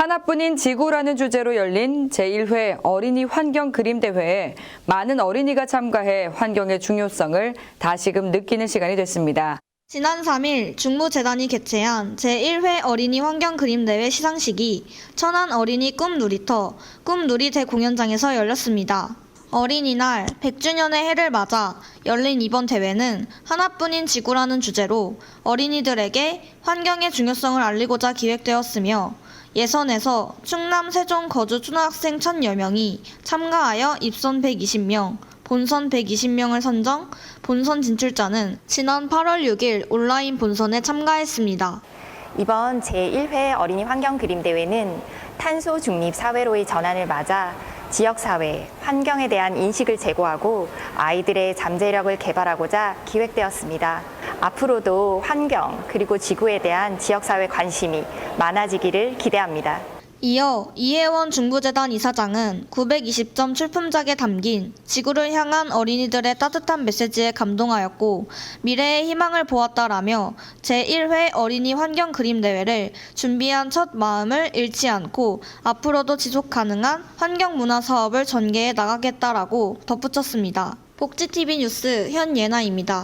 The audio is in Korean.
하나뿐인 지구라는 주제로 열린 제1회 어린이 환경 그림 대회에 많은 어린이가 참가해 환경의 중요성을 다시금 느끼는 시간이 됐습니다. 지난 3일 중부재단이 개최한 제1회 어린이 환경 그림 대회 시상식이 천안 어린이 꿈 놀이터 꿈 놀이 대공연장에서 열렸습니다. 어린이날 100주년의 해를 맞아 열린 이번 대회는 하나뿐인 지구라는 주제로 어린이들에게 환경의 중요성을 알리고자 기획되었으며 예선에서 충남 세종 거주 초등학생 1010명이 참가하여 입선 120명, 본선 120명을 선정, 본선 진출자는 지난 8월 6일 온라인 본선에 참가했습니다. 이번 제1회 어린이 환경 그림 대회는 탄소 중립 사회로의 전환을 맞아 지역 사회, 환경에 대한 인식을 제고하고 아이들의 잠재력을 개발하고자 기획되었습니다. 앞으로도 환경 그리고 지구에 대한 지역 사회 관심이 많아지기를 기대합니다. 이어 이혜원 중부재단 이사장은 920점 출품작에 담긴 지구를 향한 어린이들의 따뜻한 메시지에 감동하였고 미래의 희망을 보았다라며 제1회 어린이 환경 그림 대회를 준비한 첫 마음을 잃지 않고 앞으로도 지속 가능한 환경 문화 사업을 전개해 나가겠다라고 덧붙였습니다. 복지TV 뉴스 현예나입니다.